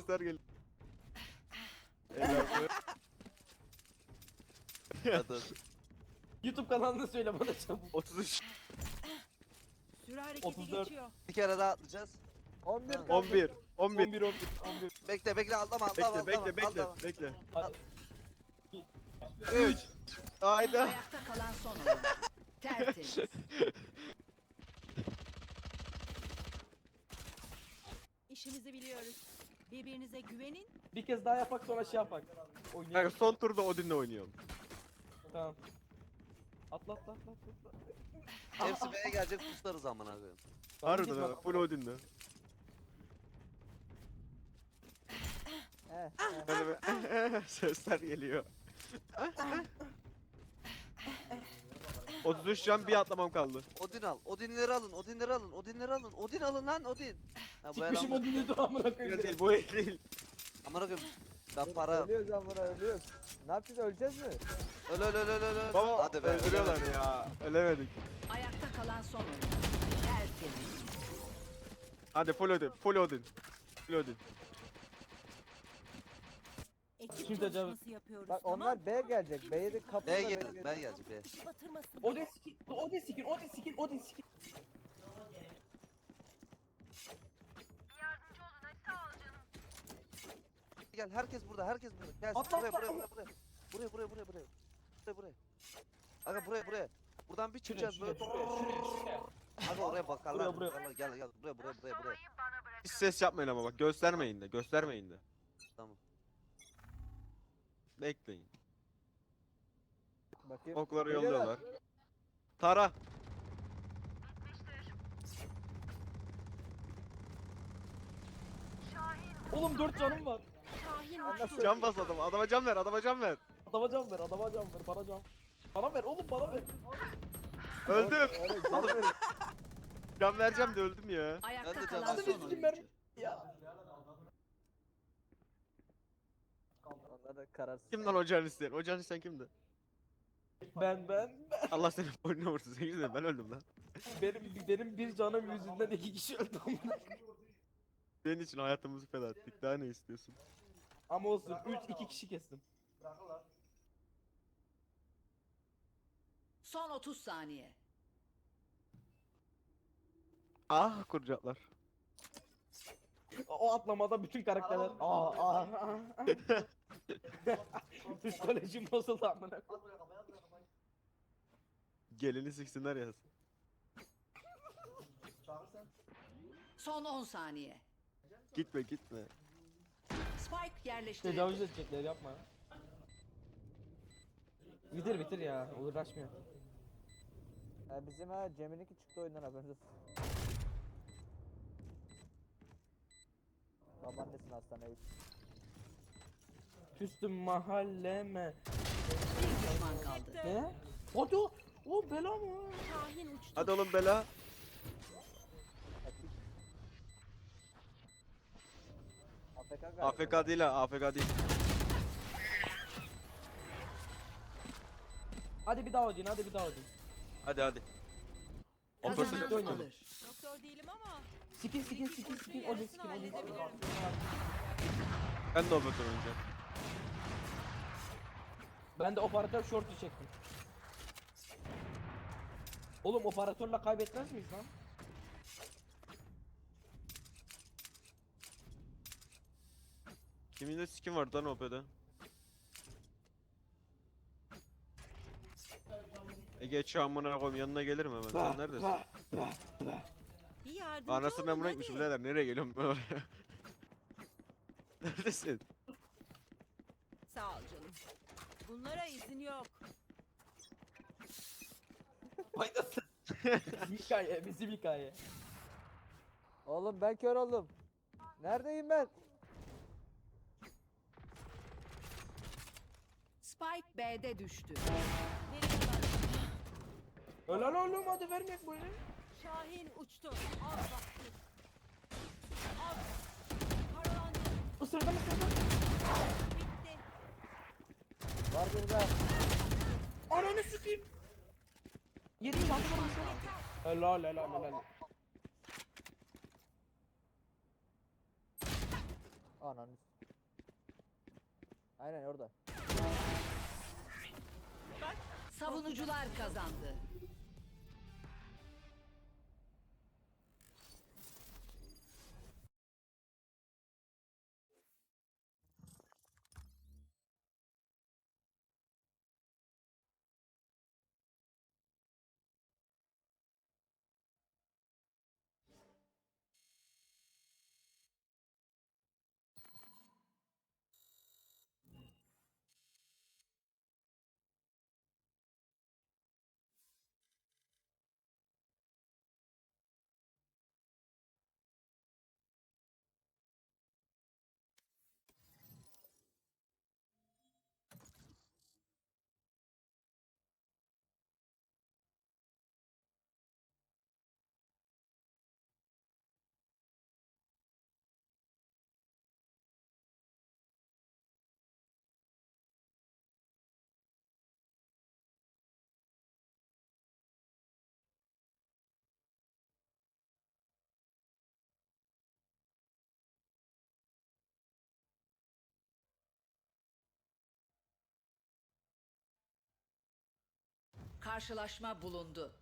sesler geliyor. YouTube kanalını söyle bana çabuk. 33, Süre hareketi 34. geçiyor. Bir kere daha atlayacağız. 11 11. 11, 11. 11 11 11. Bekle bekle atlama atlama Bekle, atlama. bekle, bekle, atlama. bekle. Hadi. 3. Hayda. Ayakta kalan son oyun. Tertemiz. İşimizi biliyoruz. Birbirinize güvenin. Bir kez daha yapak sonra şey yapak. Oynayalım. son turda Odin'le oynuyorum. Tamam. Atla atla atla atla. Hepsi B'ye gelecek tutarız amına koyayım. Tamam, Harbiden git ha, full Odin'le. He. Böyle bir sesler geliyor. 33 can bir atlamam kaldı. Odin al. Odinleri alın. Odinleri alın. Odinleri alın. Odin alın lan Odin. Ha, bu Çıkmışım adam- o dinledi amına Öyle koyayım. değil, bu el değil. Amına koyayım. Ben para. Ölüyoruz amına ölüyoruz. Ne yapacağız öleceğiz mi? Öl öl öl öl öl. öl. Baba Hadi be. öldürüyorlar ya. Ölemedik. Ayakta kalan son oyun. Tertemiz. Hadi full Odin, full Odin. Full Odin. Kim tecavüz? çalışması yapıyoruz. Bak tamam onlar B gelecek. B'yi de kapıda B'ye B gelin. B'ye gelecek B. Batırmasın. Odin skin, Odin skin, Odin skin, Odin skin. Gel herkes burada. Herkes burada. Gel Atla, buraya atla, buraya buraya buraya. Buraya buraya buraya buraya. Buraya buraya. Aga buraya buraya. Buradan bir çıkacağız böyle. Aga oraya bakarlar. Buraya, buraya. bakarlar. Gel gel buraya buraya buraya buraya. Hiç ses yapmayın ama bak göstermeyin de, göstermeyin de. Tamam. Bekleyin. Bakayım. Okları yolluyorlar. Tara. Oğlum 4 canım var. Şahin uçtu. Can bas adama. Adama can ver, adama can ver. Adama can ver, adama can ver, bana can. Bana ver oğlum bana ver. Öldüm. Verin. Can vereceğim de öldüm ya. Ayakta Ben de kalan mermi? Ya. Onlar da kararsız. Kim lan o can isteyen? O can isteyen kimdi? Ben ben ben. Allah senin boynuna vursun. Sen yüzünden ben öldüm lan. Benim benim bir canım yüzünden iki kişi öldü amına. Senin için hayatımızı feda ettik. Daha ne istiyorsun? Ama olsun 3 2 kişi kestim. Son 30 saniye. Ah kurcaklar. O atlamada bütün karakterler aa aa. Psikolojim bozuldu amına. Gelini siksinler ya. Son 10 saniye. Gitme gitme. Spike yerleştirildi. Tecavüz edecekler yapma. Bitir bitir ya uğraşmıyor. Ha, bizim ha Cem'inki çıktı oyundan haberiniz olsun. Babaannesin hastaneye. Küstüm mahalleme. Bir düşman kaldı. Ne? Hadi o. O bela mı? Şahin uçtu. Hadi oğlum bela. AFK değil ha. AFK değil. Hadi bir daha odin hadi bir daha odin. Hadi hadi. Operasyon alır. Doktor değilim ama. Skin skin skin skin skin odin skin. Ben de operatör oynayacağım. Ben de operatör short'u çektim. Oğlum operatörle kaybetmez miyiz lan? Kimin de skin vardı lan OP'de? Ege şu amına koyayım yanına gelirim hemen. Sen neredesin? Bir yardımcı Anasını olun etmiş hadi. birader. Nereye geliyorum ben oraya? Neredesin? Bunlara izin yok. Faydasız. bizim hikaye bizim hikaye. Oğlum ben kör oldum. Neredeyim ben? Spike B'de düştü. Helal oğlum hadi vermek böyle. Şahin uçtu. Al vakti. Al. Paralandı. Isırdı mı ısırdı? Bitti. Var burada. Ananı sikeyim. Yedi canlı vurmuş oğlum. Helal helal helal. Ananı. s- Aynen orada. Savunucular kazandı. Karşılaşma bulundu.